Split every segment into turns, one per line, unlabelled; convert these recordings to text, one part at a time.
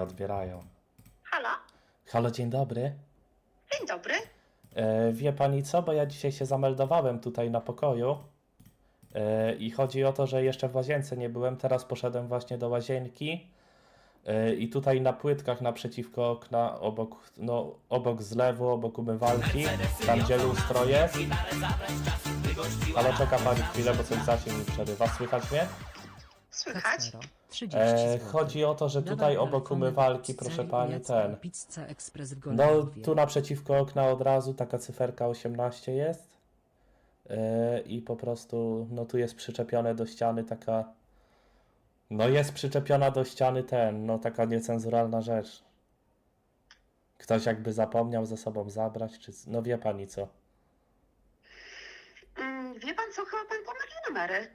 nie odbierają.
Halo?
Halo, dzień dobry.
Dzień dobry.
E, wie pani co, bo ja dzisiaj się zameldowałem tutaj na pokoju e, i chodzi o to, że jeszcze w łazience nie byłem, teraz poszedłem właśnie do łazienki e, i tutaj na płytkach naprzeciwko okna, obok, no, obok zlewu, obok umywalki, tam gdzie lustro jest. Ale czeka pani chwilę, bo coś zasięg mi przerywa. Słychać mnie?
Słychać?
Kacero, 30
E,
zł.
chodzi o to, że
Dodaj
tutaj obok
telefony do
umywalki,
pizzerii
proszę pani,
Jacka
ten.
Pizza Express w
No, tu naprzeciwko okna od razu taka cyferka 18 jest. Yy, I po prostu, no tu jest przyczepione do ściany taka. No jest przyczepiona do ściany ten, no taka niecenzuralna rzecz. Ktoś jakby zapomniał ze sobą zabrać, czy. No wie pani co.
Mm, wie pan co, chyba pan pomylił numery.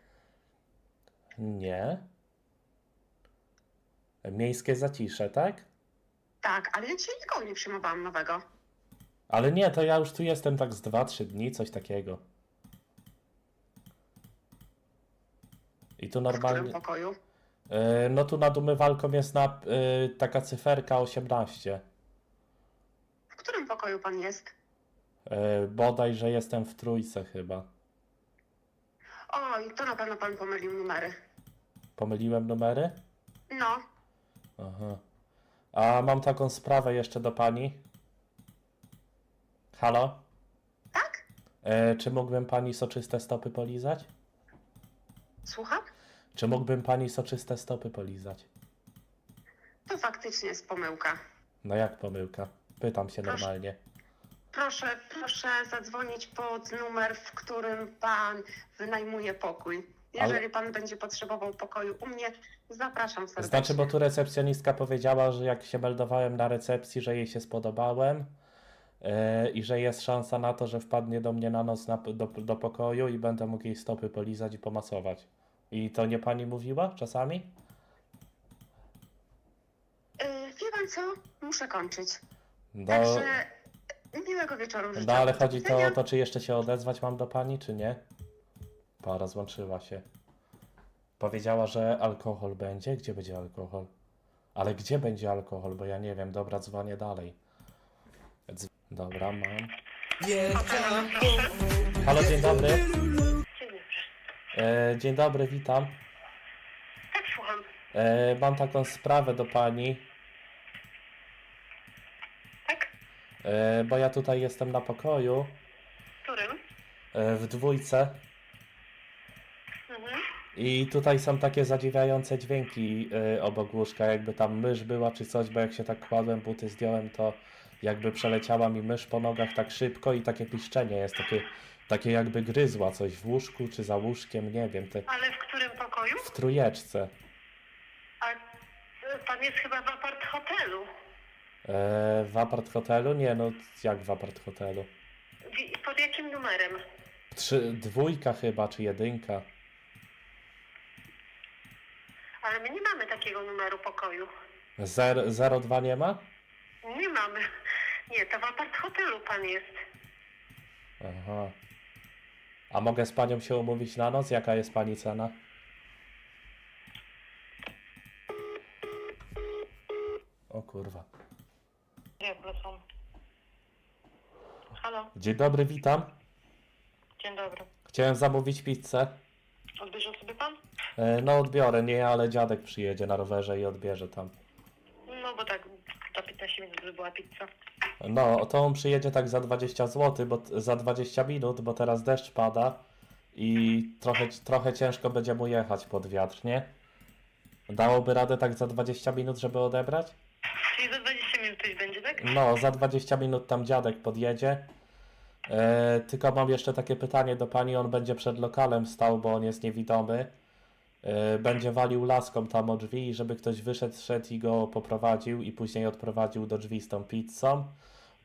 Nie. Miejskie zacisze, tak?
Tak, ale ja dzisiaj nikogo nie przyjmowałam nowego.
Ale nie, to ja już tu jestem tak z 2-3 dni, coś takiego. I tu
W którym
normalnie.
pokoju?
Yy, No tu nad umywalką jest na, yy, taka cyferka 18.
W którym pokoju pan jest?
Yy, bodaj, że jestem w trójce chyba.
Oj, to na pewno pan pomylił numery.
Pomyliłem numery?
No,
Aha. A mam taką sprawę jeszcze do pani. Halo?
tak?
Yy, czy mógłbym pani soczyste stopy polizać?
Słucham?
Czy mógłbym pani soczyste stopy polizać?
To faktycznie jest pomyłka.
No jak pomyłka? Pytam się
Proszę.
normalnie.
Proszę, proszę zadzwonić pod numer, w którym pan wynajmuje pokój. Jeżeli pan będzie potrzebował pokoju u mnie, zapraszam serdecznie.
Znaczy, bo tu recepcjonistka powiedziała, że jak się meldowałem na recepcji, że jej się spodobałem yy, i że jest szansa na to, że wpadnie do mnie na noc na, do, do pokoju i będę mógł jej stopy polizać i pomasować. I to nie pani mówiła czasami?
Yy, wie pan co? Muszę kończyć.
No,
Także miłego wieczoru życzę.
no ale chodzi to o to, czy jeszcze się odezwać mam do pani, czy nie? Para złączyła się. Powiedziała, że alkohol będzie. Gdzie będzie alkohol? Ale gdzie będzie alkohol? Bo ja nie wiem. Dobra, dzwonię dalej. Dz- Dobra, mam. Halo, dzień dobry.
Dzień dobry.
E, dzień dobry, witam.
Tak, słucham.
E, mam taką sprawę do pani,
Tak?
E, bo ja tutaj jestem na pokoju
W którym?
e, w dwójce
Mhm.
i tutaj są takie zadziwiające dźwięki e, obok łóżka, jakby tam mysz była czy coś, bo jak się tak kładłem, buty zdjąłem, to jakby przeleciała mi mysz po nogach tak szybko i takie piszczenie jest, takie, takie jakby gryzła coś w łóżku czy za łóżkiem, nie wiem, te,
Ale w którym pokoju?
w trójeczce.
A pan jest chyba w apart hotelu.
E, w apart hotelu? Nie, no jak w apart hotelu?
Pod jakim numerem?
Trzy, dwójka chyba, czy jedynka.
Ale my nie mamy takiego numeru pokoju.
Zer, 02 nie ma?
Nie mamy. Nie, to w apart hotelu pan jest.
Aha. A mogę z panią się umówić na noc? Jaka jest pani cena? O kurwa.
Gdzie są? Halo,
Dzień dobry, witam.
dzień dobry.
Chciałem zamówić pizzę.
Odbierze sobie pan?
E, No odbiorę, nie ale dziadek przyjedzie na rowerze i odbierze tam.
No bo tak, to 15 minut by była pizza.
No, to on przyjedzie tak za 20 zł, bo za 20 minut, bo teraz deszcz pada i trochę, trochę ciężko będzie mu jechać pod wiatr, nie? Dałoby radę tak za 20 minut, żeby odebrać?
Czyli za 20 tak?
No, za 20 minut tam dziadek podjedzie. E, tylko mam jeszcze takie pytanie do pani, on będzie przed lokalem stał, bo on jest niewidomy. E, będzie walił laską tam o drzwi, żeby ktoś wyszedł, szedł i go poprowadził i później odprowadził do drzwi z tą pizzą.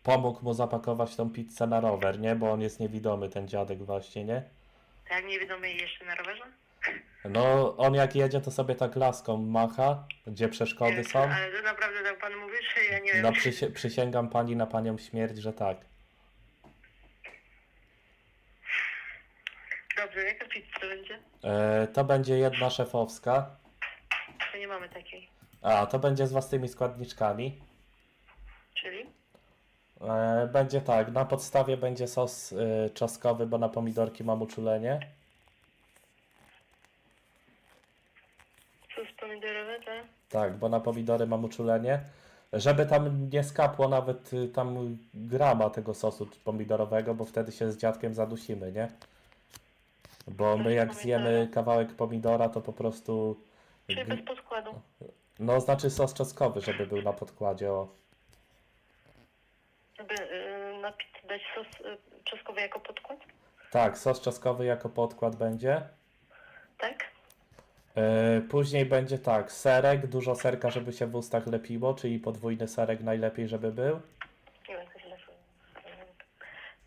Pomógł mu zapakować tą pizzę na rower, nie? Bo on jest niewidomy, ten dziadek właśnie, nie?
Tak, nie wiadomo jeszcze na rowerze?
No, on jak jedzie, to sobie tak laską macha, gdzie przeszkody są.
Ale to naprawdę tak pan mówi, czy ja nie wiem.
No, przysie- przysięgam pani na panią śmierć, że tak.
Dobrze, jaka pizza będzie?
E, to będzie jedna szefowska.
To nie mamy takiej.
A, to będzie z własnymi składniczkami.
Czyli?
E, będzie tak, na podstawie będzie sos y, czosnkowy, bo na pomidorki mam uczulenie.
Sos pomidorowy, tak?
Tak, bo na pomidory mam uczulenie. Żeby tam nie skapło nawet y, tam grama tego sosu pomidorowego, bo wtedy się z dziadkiem zadusimy, nie? Bo my jak zjemy kawałek pomidora, to po prostu...
Czyli
g-
bez podkładu.
No, znaczy sos czosnkowy, żeby był na podkładzie, o.
Żeby y, na pizzę dać sos y, czosnkowy jako podkład?
Tak, sos czosnkowy jako podkład będzie.
Tak?
E, Później będzie tak, serek, dużo serka, żeby się w ustach lepiło, czyli podwójny serek najlepiej, żeby był.
Nie wiem, co źle powiedziałam.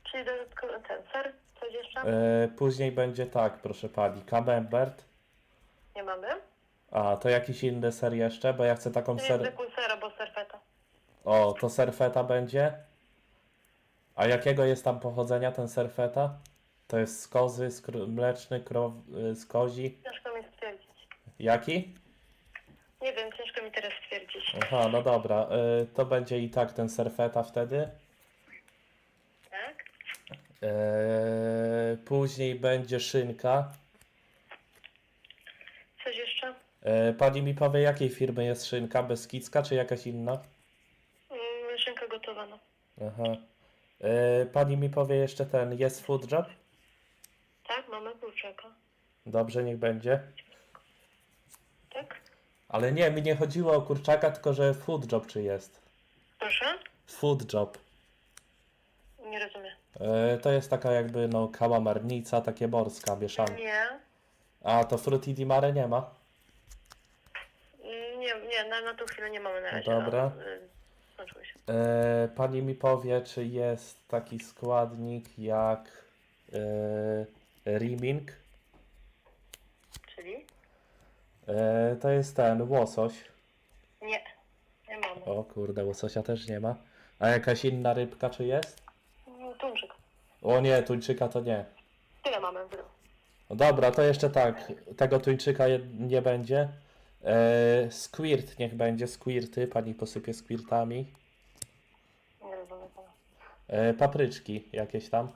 Czyli ten ser, coś jeszcze?
E, Później będzie tak, proszę pani, camembert.
Nie mamy?
A, to jakiś inny ser jeszcze, bo ja chcę taką
jest
ser...
zwykły ser albo serfeta.
O, to serfeta będzie. A jakiego jest tam pochodzenia ten serfeta? To jest z kozy, z kr- mleczny, krow, y, z kozi.
Ciężko mi.
Jaki?
Nie wiem, ciężko mi teraz stwierdzić.
Aha, no dobra, y, to będzie i tak ten serfeta wtedy.
Tak?
E, Później będzie szynka.
Coś jeszcze?
E, Pani mi powie, jakiej firmy jest szynka? Beskidzka czy jakaś inna?
Mm, szynka gotowana.
Aha. E, Pani mi powie jeszcze ten, jest food job?
Tak, mamy kurczaka.
Dobrze, niech będzie. Ale nie, mi nie chodziło o kurczaka, tylko że food job czy jest.
Proszę?
Food job.
Nie rozumiem.
E, To jest taka jakby, no, kałamarnica, takie morska mieszana.
Nie.
A, to frutti di mare nie ma?
Nie, nie, na, na tą chwilę nie mamy na razie.
Dobra.
No, y, skończyło się.
E, Pani mi powie, czy jest taki składnik jak e, riming?
Czyli?
E, to jest ten łosoś.
Nie. Nie mamy.
O kurde, łososia też nie ma. A jakaś inna rybka czy jest?
Mm, Tuńczyk.
O nie, tuńczyka to nie.
Tyle mamy. Tyle.
No dobra, to jeszcze tak. Tego tuńczyka je, nie będzie. E, squirt niech będzie, squirty. Pani posypie squirtami.
Nie rozumiem pana.
E, papryczki jakieś tam.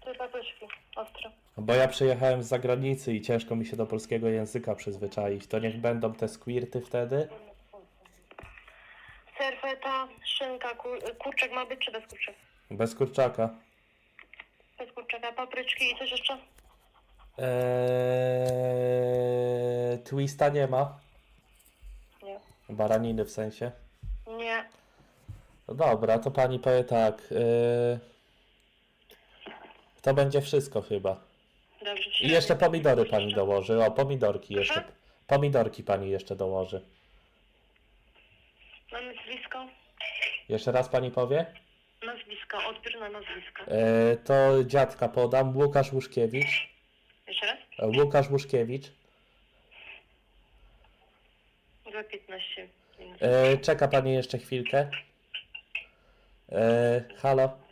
To papryczki. Ostre.
Bo ja przyjechałem z zagranicy i ciężko mi się do polskiego języka przyzwyczaić. To niech będą te squirty wtedy.
Serfeta, szynka, kur, kurczak ma być czy bez kurczaka?
Bez kurczaka.
Bez kurczaka, papryczki i coś jeszcze?
Eee, twista nie ma.
Nie.
Baraniny w sensie.
Nie.
No dobra, to pani powie tak. Yy... To będzie wszystko chyba.
Dobrze.
I jeszcze pomidory pani dołoży. O, pomidorki jeszcze. Pomidorki pani jeszcze dołoży.
Na nazwisko?
Jeszcze raz pani powie?
Nazwisko, odbiór na nazwisko.
Yy, to dziadka podam. Łukasz Łuszkiewicz.
Jeszcze raz?
E, Łukasz Łuszkiewicz.
Za 15 minut.
Yy, czeka pani jeszcze chwilkę. Yy, halo.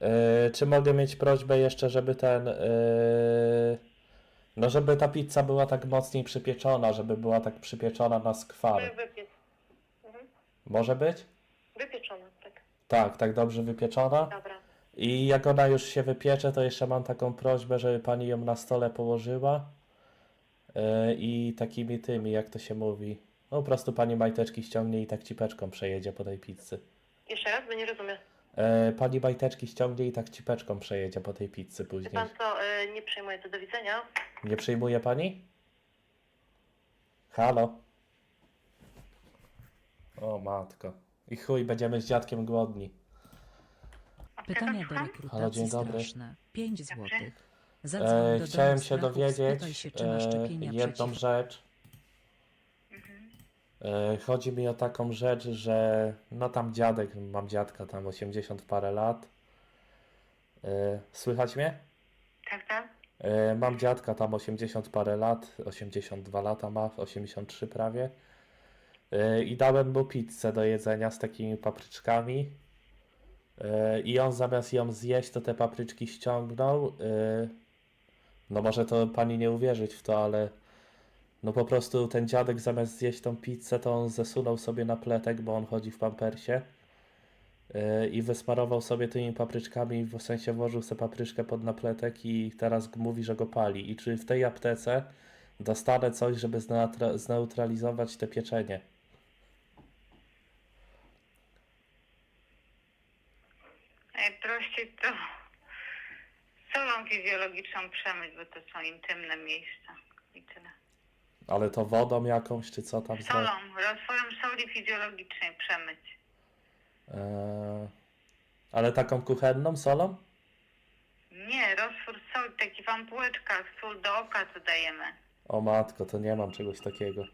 Yy, czy mogę mieć prośbę jeszcze, żeby ten. Yy, no, żeby ta pizza była tak mocniej przypieczona, żeby była tak przypieczona na skwar.
Wypiec. Mhm.
Może być?
Wypieczona, tak.
Tak, tak dobrze wypieczona.
Dobra.
I jak ona już się wypiecze, to jeszcze mam taką prośbę, żeby pani ją na stole położyła. Yy, I takimi tymi, jak to się mówi. No po prostu pani majteczki ściągnie i tak cipeczką przejedzie po tej pizzy.
Jeszcze raz, bo nie rozumiem.
Yy, pani majteczki ściągnie i tak cipeczką przejedzie po tej pizzy
Wie
później.
pan co, y, nie przejmuję to do widzenia.
Nie przyjmuje pani? Halo? O matko. I chuj, będziemy z dziadkiem głodni.
Pytania do
Halo,
rekrutacji
dzień dobry.
straszne. 5 złotych.
E,
do
chciałem
domu
się dowiedzieć
spytaj się, czy
e,
szczepienia
jedną
przeciw...
rzecz. E, chodzi mi o taką rzecz, że no tam dziadek, mam dziadka tam 80 parę lat. E, słychać mnie?
Tak, tak?
E, Mam dziadka tam 80 parę lat, 82 lata ma, 83 prawie. I dałem mu pizzę do jedzenia z takimi papryczkami. I on zamiast ją zjeść, to te papryczki ściągnął. No może to pani nie uwierzyć w to, ale No po prostu ten dziadek zamiast zjeść tą pizzę, to on zesunął sobie na pletek, bo on chodzi w pampersie. Yy, I wysmarował sobie tymi papryczkami, w sensie włożył sobie papryczkę pod napletek i teraz mówi, że go pali. I czy w tej aptece dostanę coś, żeby zneutra- zneutralizować te pieczenie?
Najprościej to solą fizjologiczną przemyć, bo to są intymne miejsca i tyle.
Ale to wodą jakąś, czy co tam?
Solą, rozwojem soli fizjologicznej przemyć.
Eee, ale taką kuchenną solą?
Nie, roztwór soli, taki w ampułeczkach, sól do oka co dajemy.
O matko, to nie mam czegoś takiego.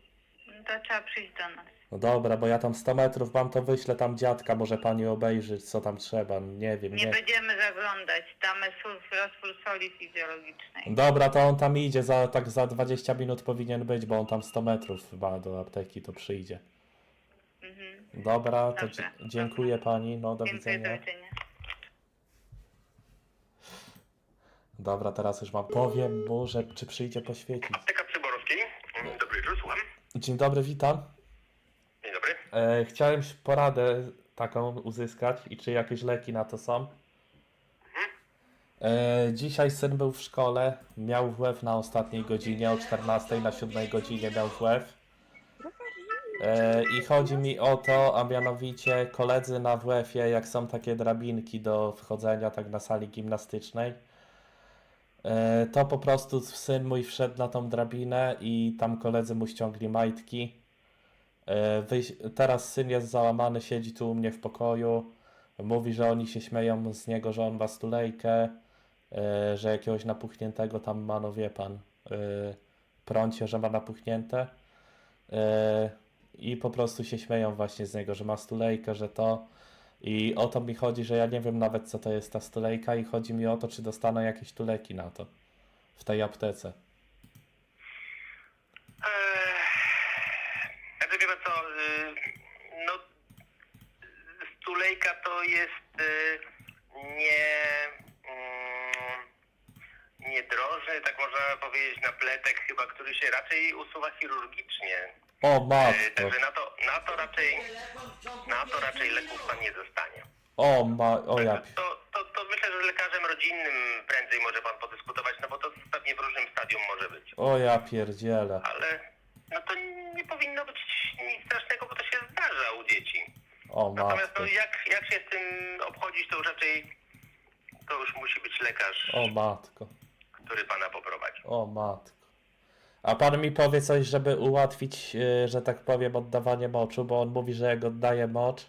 No To trzeba przyjść do nas.
No dobra, bo ja tam 100 metrów mam, to wyślę tam dziadka, może pani obejrzeć, co tam trzeba. Nie wiem,
Nie
nie.
będziemy zaglądać, damy sól, roztwór soli fizjologicznej.
Dobra, to on tam idzie, za, tak za 20 minut powinien być, bo on tam 100 metrów ma do apteki, to przyjdzie.
Mhm.
Dobra, to
Dobrze,
dzie- dziękuję pani, no do
Dziękuję, do
widzenia.
widzenia.
Dobra, teraz już mam, powiem mu, że czy przyjdzie poświecić.
Apteka Przyborowskiej. Mm, Dobry wieczór, słucham.
Dzień dobry, witam. E, chciałem poradę taką uzyskać i czy jakieś leki na to są. E, dzisiaj syn był w szkole, miał WF na ostatniej godzinie, o 14 na 7 godzinie miał WF. E, I chodzi mi o to, a mianowicie koledzy na WF-ie, jak są takie drabinki do wchodzenia tak na sali gimnastycznej, e, to po prostu syn mój wszedł na tą drabinę i tam koledzy mu ściągli majtki. E, teraz syn jest załamany, siedzi tu u mnie w pokoju. Mówi, że oni się śmieją z niego, że on ma stulejkę, e, że jakiegoś napuchniętego tam ma, no wie pan, e, prącie, że ma napuchnięte. I po prostu się śmieją właśnie z niego, że ma stulejkę, że to. I o to mi chodzi, że ja nie wiem nawet co to jest ta stulejka i chodzi mi o to, czy dostanę jakieś tuleki na to w tej aptece.
Eee, znaczy wie pan co, y, no stulejka to jest y, nie mm, nie drożny, tak można powiedzieć, napletek chyba, który się raczej usuwa chirurgicznie.
O
Eee,
matko,
Także na to, na to raczej na to raczej leków pan nie dostanie.
o ma, o ja.
To, to, to myślę, że z lekarzem rodzinnym prędzej może pan podyskutować, no bo to pewnie w różnym stadium może być.
O ja pierdzielę.
ale no to nie powinno być nic strasznego, bo to się zdarza u dzieci.
O
Natomiast
matko.
no, jak, jak się z tym obchodzić, to już raczej to już musi być lekarz,
O matko.
Który pana poprowadzi.
O matko. A pan mi powie coś, żeby ułatwić, yy, że tak powiem, oddawanie moczu, bo on mówi, że jak oddaje mocz,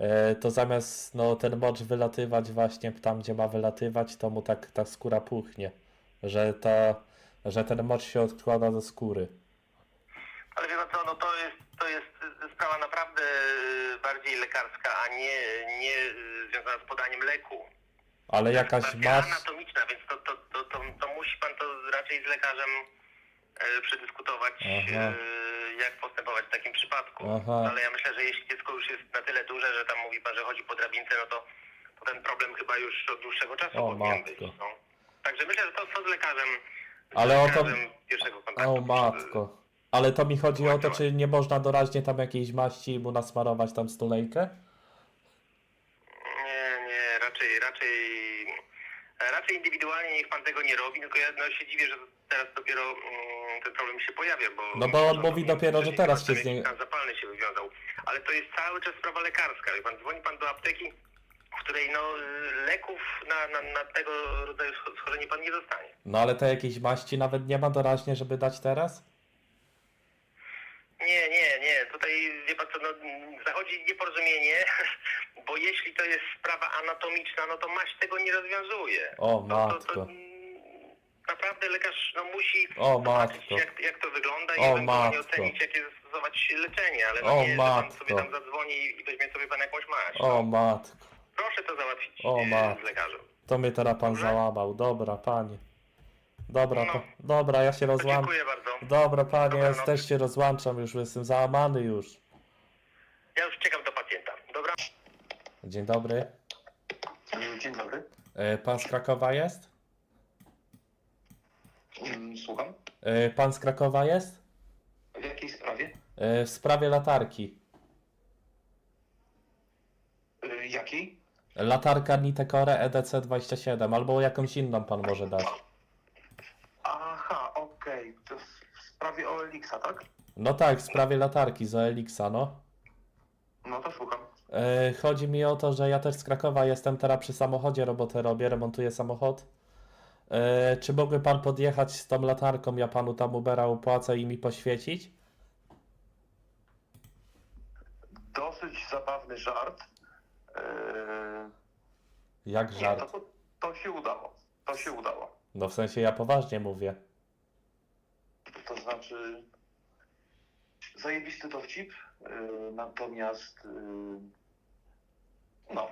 yy, to zamiast no, ten mocz wylatywać właśnie tam, gdzie ma wylatywać, to mu tak ta skóra puchnie. Że, ta, że ten mocz się odkłada do skóry.
Ale wie pan co, no to jest, to jest sprawa naprawdę y, bardziej lekarska, a nie, nie związana z podaniem leku.
Ale jakaś maść...
anatomiczna, więc to musi pan to raczej z lekarzem e, przedyskutować,
Aha.
e, jak postępować w takim przypadku.
Aha.
Ale ja myślę, że jeśli dziecko już jest na tyle duże, że tam mówi pan, że chodzi po drabince, no to, to ten problem chyba już od dłuższego czasu
O,
powinien
matko.
być. No. Także myślę, że to, to z lekarzem,
Ale
z
o to-
lekarzem pierwszego kontaktu.
O matko. Ale to mi chodzi o to, czy nie można doraźnie tam jakiejś maści mu nasmarować tam stulejkę?
Nie, nie, raczej, raczej, raczej indywidualnie niech pan tego nie robi, tylko ja no, się dziwię, że teraz dopiero mm, ten problem się pojawia, bo...
No bo on mówi dopiero, że teraz się z niej-
Stan zapalny się wywiązał. Ale to jest cały czas sprawa lekarska. Wie pan, dzwoni pan do apteki, w której no, leków na, na, na tego rodzaju sch- schorzenie pan nie dostanie.
No ale te jakiejś maści nawet nie ma doraźnie, żeby dać teraz?
Nie, nie, nie. Tutaj wie pan co, no, zachodzi nieporozumienie, bo jeśli to jest sprawa anatomiczna, no to maść tego nie rozwiązuje.
O
No, to, to,
matko.
naprawdę lekarz no, musi
O
zobaczyć,
matko.
jak, jak to wygląda i
O
ewentualnie
matko.
ocenić, jakie zastosować leczenie, ale no
O
nie, że pan
matko.
sobie tam zadzwoni i weźmie sobie pan jakąś maść.
O
No,
matko.
proszę to załatwić
O
e,
matko.
z lekarzem.
To mnie teraz pan załamał. Dobra, panie. Dobra,
No.
to, dobra, ja się rozłączam.
dziękuję bardzo.
Dobra, panie, ja
Dobranoc.
też się rozłączam już, jestem załamany już.
Ja już czekam do pacjenta. Dobra?
Dzień dobry.
Dzień dobry.
E, Pan z Krakowa jest?
Mm, Słucham.
E, Pan z Krakowa jest?
W jakiej sprawie?
E, W sprawie latarki.
Y, jakiej?
Latarka Nitecore EDC27 albo jakąś inną pan może dać.
Aha, okej. To w sprawie OLX-a, tak?
No tak, w sprawie latarki z OLX-a, no.
No to słucham.
E, Chodzi mi o to, że ja też z Krakowa jestem teraz przy samochodzie, robotę robię, remontuję samochód. E, Czy mógłby pan podjechać z tą latarką, ja panu tam Ubera upłacę i mi poświecić?
Dosyć zabawny żart. Yy...
Jak
Nie,
żart?
to, to się udało. To się udało.
No w sensie ja poważnie mówię.
To znaczy... Zajebisty dowcip, yy, natomiast... Yy... No.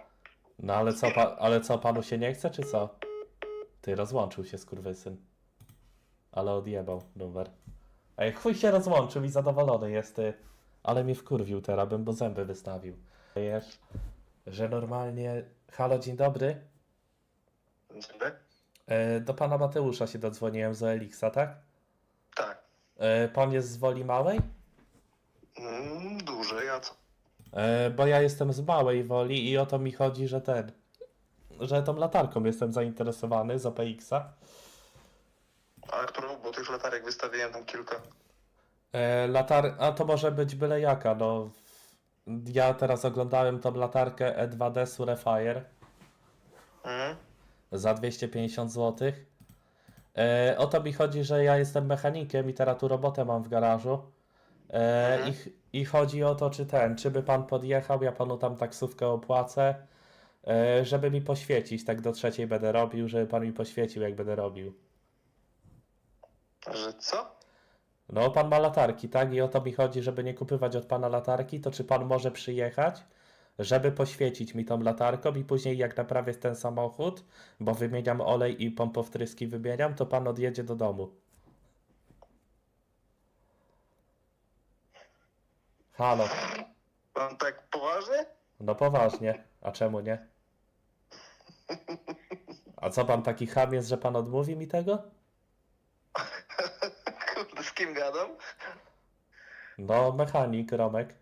No ale co, pa, ale co, panu się nie chce, czy co? Ty, rozłączył się skurwysyn. Ale odjebał numer. Ej, chuj się rozłączył i zadowolony jest, ty. Ale mnie wkurwił teraz, bym bo zęby wystawił. Wiesz, że normalnie... Halo, dzień dobry. E, do pana Mateusza się dodzwoniłem z Elixa, tak?
Tak.
E, pan jest z Woli Małej?
Mm, duże, ja co?
E, bo ja jestem z Małej Woli i o to mi chodzi, że ten... Że tą latarką jestem zainteresowany z OPX-a.
A którą? Bo tych latarek wystawiłem tam kilka.
E, latar... A to może być byle jaka, no. Ja teraz oglądałem tą latarkę E2D Surefire
Mhm.
za 250 zł. E, o to mi chodzi, że ja jestem mechanikiem i teraz tu robotę mam w garażu. E,
Mhm.
i, ch- I chodzi o to, czy ten, czy by pan podjechał, ja panu tam taksówkę opłacę, e, żeby mi poświecić, tak do trzeciej będę robił, żeby pan mi poświecił, jak będę robił.
Że co?
No, pan ma latarki, tak? I o to mi chodzi, żeby nie kupywać od pana latarki, to czy pan może przyjechać, żeby poświecić mi tą latarką i później jak naprawię ten samochód, bo wymieniam olej i pompowtryski wymieniam, to pan odjedzie do domu. Halo,
Pan tak poważnie?
no poważnie, a czemu nie? A co pan taki ham jest, że pan odmówi mi tego?
Kurde, z kim gadam?
No, mechanik, Romek.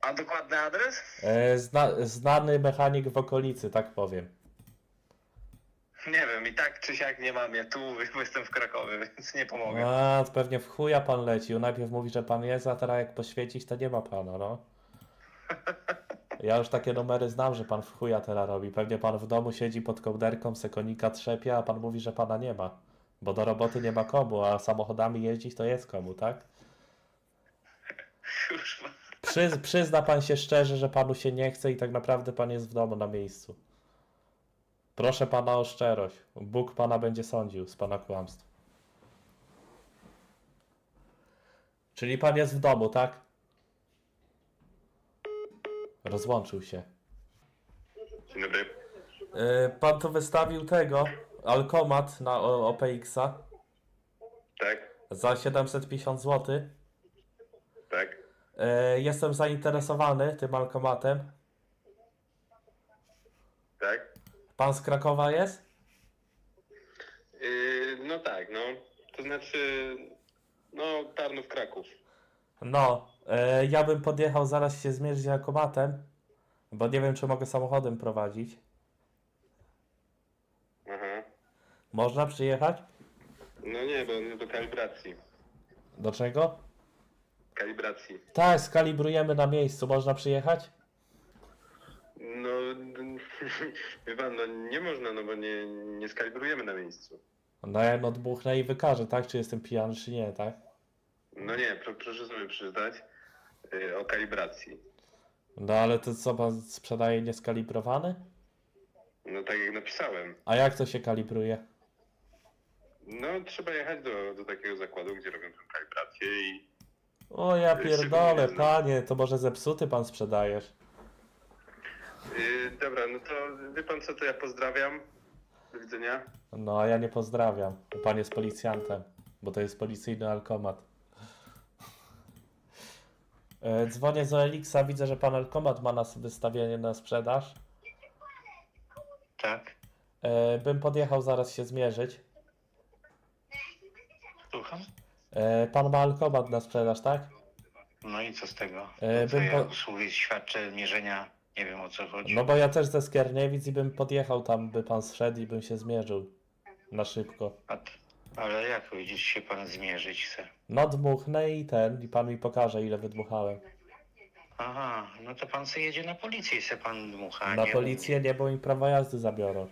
A dokładny adres?
E, zna, znany mechanik w okolicy, tak powiem.
Nie wiem, i tak czy siak nie mam ja tu, bo jestem w Krakowie, więc nie pomogę.
A, to pewnie w chuja pan lecił. Najpierw mówi, że pan jest, a teraz jak poświecić, to nie ma pana, no. Ja już takie numery znam, że pan w chuja teraz robi. Pewnie pan w domu siedzi pod kołderką, sekonika trzepie, a pan mówi, że pana nie ma. Bo do roboty nie ma komu, a samochodami jeździć to jest komu, tak?
Kurwa.
Przyz, przyzna pan się szczerze, że panu się nie chce i tak naprawdę pan jest w domu na miejscu. Proszę pana o szczerość. Bóg pana będzie sądził z pana kłamstw. Czyli pan jest w domu, tak? Rozłączył się.
Dzień dobry.
Yy, pan tu wystawił tego, alkomat na O- OPX-a
Tak,
za 750 zł.
tak.
Yy, jestem zainteresowany tym alkomatem.
Tak.
Pan z Krakowa jest?
Yy, no tak, no. To znaczy, no, Tarnów Kraków.
No, e, ja bym podjechał zaraz się zmierzyć z alkomatem, bo nie wiem, czy mogę samochodem prowadzić.
Aha.
Można przyjechać?
No nie, bo nie do kalibracji.
Do czego?
Kalibracji.
Tak, skalibrujemy na miejscu. Można przyjechać?
No, wie pan, no nie można, no bo nie, nie skalibrujemy na miejscu.
No ja dmuchnę i wykażę, tak? Czy jestem pijany, czy nie, tak?
No nie, pro, proszę sobie przyznać yy, o kalibracji.
No ale to co, pan sprzedaje nieskalibrowany?
No tak jak napisałem.
A jak to się kalibruje?
No trzeba jechać do, do takiego zakładu, gdzie robią tę kalibrację i
O ja
Yy,
pierdolę,
szczególnie
panie, to może zepsuty pan sprzedajesz.
yy, dobra, no to wie pan co, to ja pozdrawiam. Do widzenia.
No, a ja nie pozdrawiam. Pan jest policjantem, bo to jest policyjny alkomat. E, Dzwonię z Elixa, widzę, że pan alkomat ma nas wystawienie na sprzedaż.
Tak.
E, Bym podjechał zaraz się zmierzyć.
słucham?
E, pan ma alkomat na sprzedaż, tak?
No i co z tego?
E,
co
bym
ja
po-
usługi świadczę mierzenia, nie wiem o co chodzi.
No bo ja też ze Skierniewic i bym podjechał tam, by pan zszedł i bym się zmierzył. Na szybko.
A t- ale jak gdzieś się pan zmierzyć chce?
No dmuchnę i ten, i pan mi pokaże ile wydmuchałem.
Aha, no to pan sobie jedzie na policję i se pan dmucha.
Na
nie
policję nie, bo mi prawo jazdy zabiorą.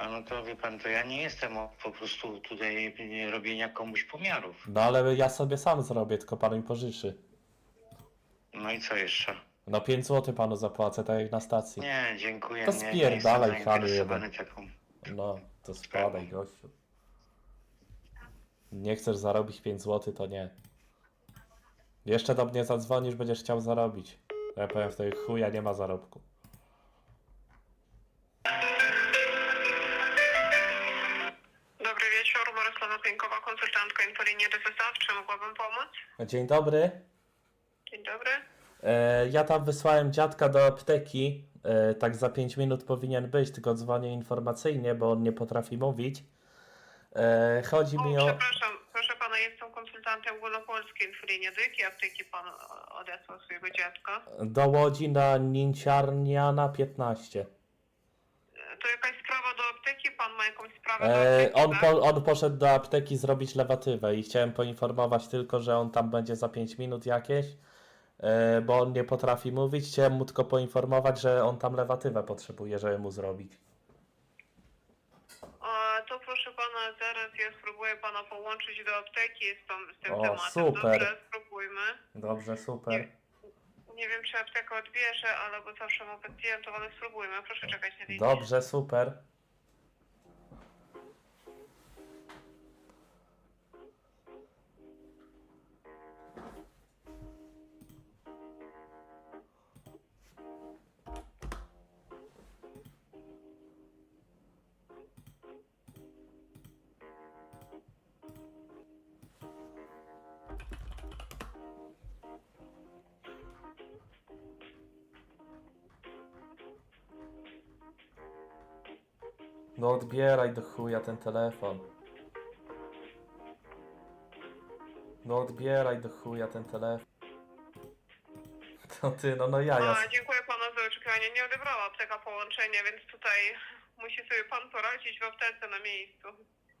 A no to wie pan, to ja nie jestem od po prostu tutaj robienia komuś pomiarów.
No ale ja sobie sam zrobię, tylko pan mi pożyczy.
No i co jeszcze?
No 5 zł panu zapłacę, tak jak na stacji.
Nie, dziękuję.
To
nie, nie
spierdalaj,
zainteresowany taką.
No, to spadaj gościu. Nie chcesz zarobić 5 zł, to nie. Jeszcze do mnie zadzwonisz, będziesz chciał zarobić. Ja powiem wtedy chuja, nie ma zarobku.
Czy mogłabym pomóc?
Dzień dobry.
Dzień dobry.
E, ja tam wysłałem dziadka do apteki. E, tak za 5 minut powinien być, tylko dzwonię informacyjnie, bo on nie potrafi mówić. E, chodzi mi o.
przepraszam, proszę pana, jestem konsultantem ogólnopolskiej Infolinii. Do jakiej apteki pan odesłał swojego dziadka?
Do Łodzi na Ninciarniana 15.
To jakaś sprawa do apteki? Pan ma jakąś sprawę do
E,
apteki,
on,
tak?
po, on poszedł do apteki zrobić lewatywę i chciałem poinformować tylko, że on tam będzie za 5 minut jakieś, e, bo on nie potrafi mówić. Chciałem mu tylko poinformować, że on tam lewatywę potrzebuje, żeby mu zrobić.
A, to proszę pana, zaraz ja spróbuję pana połączyć do apteki z, tą, z tym
O,
tematem.
super.
Dobrze, spróbujmy.
Dobrze, super.
Nie wiem, czy apteka odbierze, ale bo zawsze mam pacjentów, ale spróbujmy. Proszę czekać na linii.
Dobrze, super. No odbieraj do chuja ten telefon. No odbieraj do chuja ten telefon. To ty, no no ja, ja.
A, dziękuję panu za oczekiwanie. Nie odebrała apteka połączenia, więc tutaj musi sobie pan poradzić w aptece na miejscu.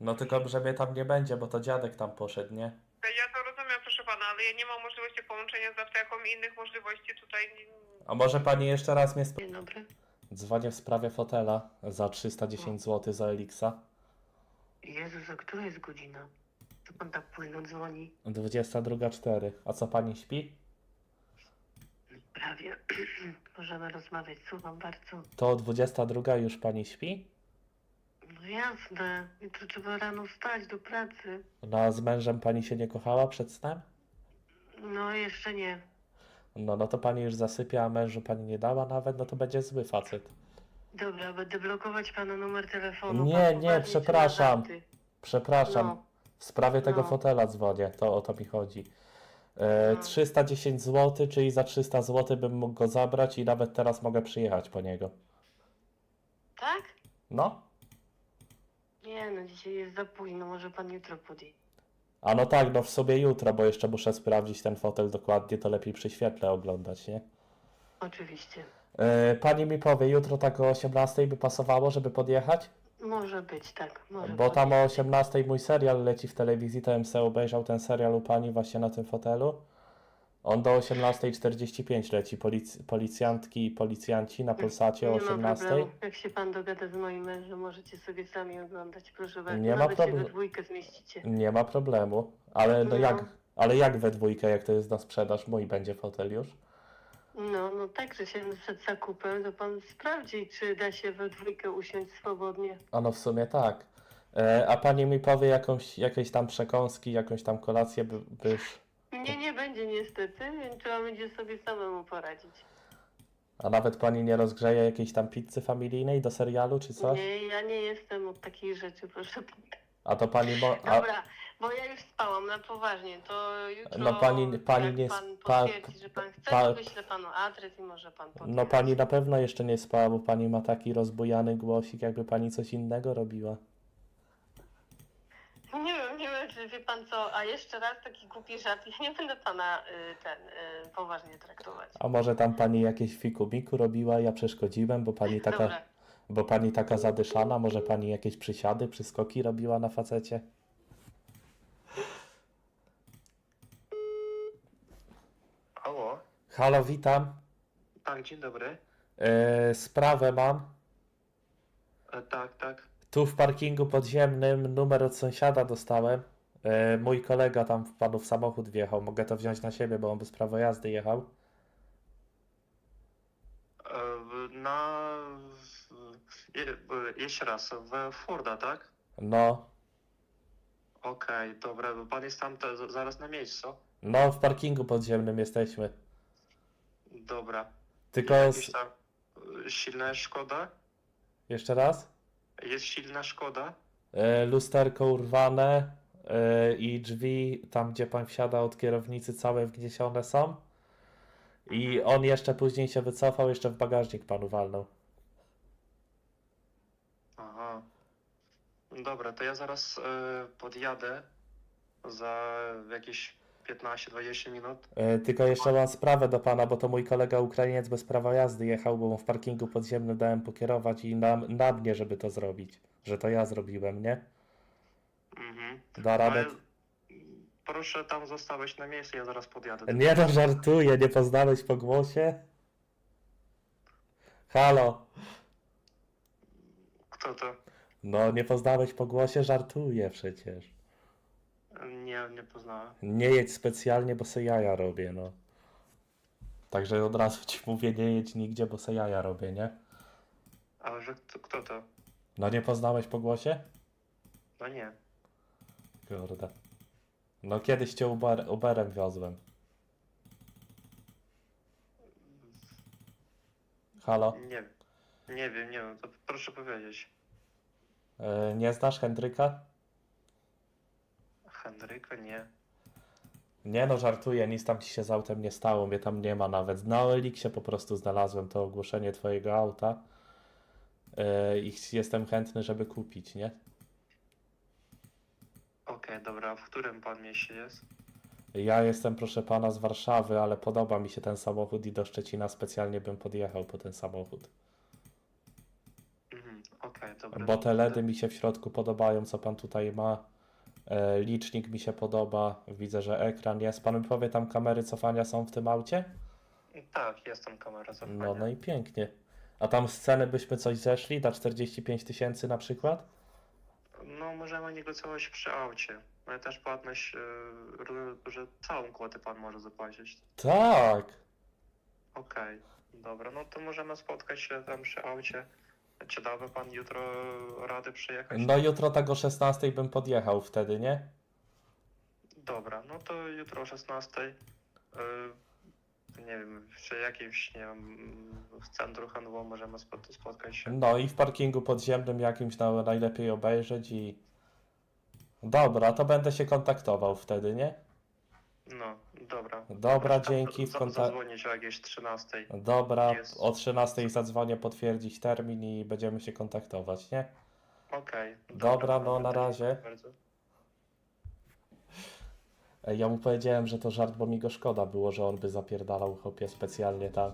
No tylko, że mnie tam nie będzie, bo to dziadek tam poszedł, nie?
Ja to rozumiem, proszę pana, ale ja nie mam możliwości połączenia z apteką i innych możliwości tutaj. nie-
A może pani jeszcze raz mnie sp...
Dzień dobry.
Dzwonię w sprawie fotela za 310 zł za Elixa.
Jezus, a która jest godzina? Co pan tak późno dzwoni?
22.04. A co pani śpi?
Prawie. Możemy rozmawiać, słucham bardzo.
To 22 już pani śpi?
No jasne, jutro trzeba rano wstać do pracy.
No a z mężem pani się nie kochała przed snem?
No jeszcze nie.
No, no to pani już zasypia, a mężu pani nie dała nawet, no to będzie zły facet.
Dobra, będę blokować pana numer telefonu.
Nie,
Pan
nie,
poważnie
przepraszam. Przepraszam,
No.
w sprawie tego
No.
fotela dzwonię, to o to mi chodzi. E,
No.
310 zł, czyli za 300 zł bym mógł go zabrać i nawet teraz mogę przyjechać po niego.
Tak?
No?
Nie no, dzisiaj jest za późno, może pan jutro podjedzie.
A no tak, no w sobie jutro, bo jeszcze muszę sprawdzić ten fotel dokładnie, to lepiej przy świetle oglądać, nie?
Oczywiście.
E, pani mi powie, jutro tak o 18 by pasowało, żeby podjechać?
Może być, tak. Może
Bo tam o
podjechać.
18 mój serial leci w telewizji, to bym se obejrzał ten serial u pani właśnie na tym fotelu. On do 18.45 leci, Polic- policjantki i policjanci na Polsacie o
Nie ma
18.
problemu. Jak się pan dogada z moim mężem, możecie sobie sami oglądać, proszę bardzo.
Nie ma
Nawet się
problemu.
we dwójkę zmieścicie.
Nie ma problemu, ale no
No.
jak, ale jak we dwójkę, jak to jest na sprzedaż, mój będzie fotel już?
No, no tak, że się przed zakupem, to pan sprawdzi, czy da się we dwójkę usiąść swobodnie.
A no w sumie tak. E, a pani mi powie jakąś, jakieś tam przekąski, jakąś tam kolację, by, byś...
Nie, nie będzie niestety, więc trzeba będzie sobie samemu poradzić.
A nawet pani nie rozgrzeje jakiejś tam pizzy familijnej do serialu czy coś?
Nie, ja nie jestem od takich rzeczy, proszę pana.
A to pani mo... A,
Dobra, bo ja już spałam na poważnie, to jutro
No pani- pani
jak
nie
pan
spa-
potwierdzi, że pan chce,
pa-
to wyślę panu adres i może pan podjechać.
no pani na pewno jeszcze nie spała, bo pani ma taki rozbujany głosik, jakby pani coś innego robiła.
Nie wiem, nie wiem, czy wie pan co, a jeszcze raz taki głupi żart, ja nie będę pana y, ten y, poważnie traktować.
A może tam pani jakieś fiku-miku robiła, ja przeszkodziłem, bo pani taka,
Dobra,
bo pani taka zadyszana, może pani jakieś przysiady, przyskoki robiła na facecie?
Halo?
Halo, witam.
Tak, dzień dobry.
Yy, sprawę mam.
E, tak, tak.
Tu w parkingu podziemnym numer od sąsiada dostałem. Yy, mój kolega tam wpadł w samochód wjechał. Mogę to wziąć na siebie, bo on bez prawa jazdy jechał.
E, na... je, e, jeszcze raz, w Forda, tak?
No,
Okej, dobra, bo pan jest tam te, z- zaraz na miejscu.
no w parkingu podziemnym jesteśmy.
Dobra.
Tylko
Jakieś tam e, silna szkoda?
jeszcze raz?
Jest silna szkoda?
Lusterko urwane i drzwi tam, gdzie pan wsiada od kierownicy, całe wgniesione są. I on jeszcze później się wycofał, jeszcze w bagażnik panu walnął.
Aha. Dobra, to ja zaraz e, podjadę za jakieś 15-20 minut.
E, Tylko jeszcze mam sprawę do pana, bo to mój kolega Ukrainiec bez prawa jazdy jechał, bo mu w parkingu podziemnym dałem pokierować i na, na mnie, żeby to zrobić. Że to ja zrobiłem, nie?
Mhm.
Da radę.
Ale proszę tam zostawać na miejscu, ja zaraz podjadę.
Nie no, żartuję, nie poznałeś po głosie? Halo.
Kto to?
No, nie poznałeś po głosie? Żartuję przecież.
Nie, nie poznałem.
Nie jedź specjalnie, bo se jaja robię, no. Także od razu ci mówię, nie jedź nigdzie, bo se jaja robię, nie?
Ale że kto, kto to?
No nie poznałeś po głosie?
No nie.
Kurde. No kiedyś cię Uber, Uberem wiozłem. Halo?
Nie wiem. Nie wiem, nie wiem, to proszę powiedzieć.
E, nie znasz Hendryka?
Henryka, nie.
Nie no, żartuję, nic tam ci się z autem nie stało, mnie tam nie ma nawet. Na Oeliksie po prostu znalazłem to ogłoszenie twojego auta e, i ch- jestem chętny, żeby kupić, nie?
Dobra, w którym pan mieście jest?
Ja jestem, proszę pana, z Warszawy, ale podoba mi się ten samochód i do Szczecina specjalnie bym podjechał po ten samochód.
Mhm, okej, dobra.
Bo te LEDy mi się w środku podobają, co pan tutaj ma. E, licznik mi się podoba. Widzę, że ekran jest. Pan mi powie, tam kamery cofania są w tym aucie?
Tak, jest tam kamera cofania.
No, no i pięknie. A tam z ceny byśmy coś zeszli? Da 45 tysięcy na przykład?
No, możemy negocjować przy aucie. Ale też płatność, e, rozumiem, że całą kwotę pan może zapłacić.
Tak.
Okej, dobra, no to możemy spotkać się tam przy aucie. Czy dałby pan jutro radę przyjechać?
No jutro tak o 16 bym podjechał wtedy, nie?
Dobra, no to jutro o 16. y, nie wiem, przy jakimś, nie wiem, w centrum handlowym możemy spot- spotkać się.
No i w parkingu podziemnym jakimś na, najlepiej obejrzeć i... Dobra, to będę się kontaktował wtedy, nie?
No, dobra.
Dobra, dzięki. W kontak-
Zadzwonić o jakieś 13.
Dobra,
Jest.
o 13 zadzwonię potwierdzić termin i będziemy się kontaktować, nie?
Okej.
Dobra, no, na razie.
bardzo.
Ja mu powiedziałem, że to żart, bo mi go szkoda było, że on by zapierdalał chłopie specjalnie tam.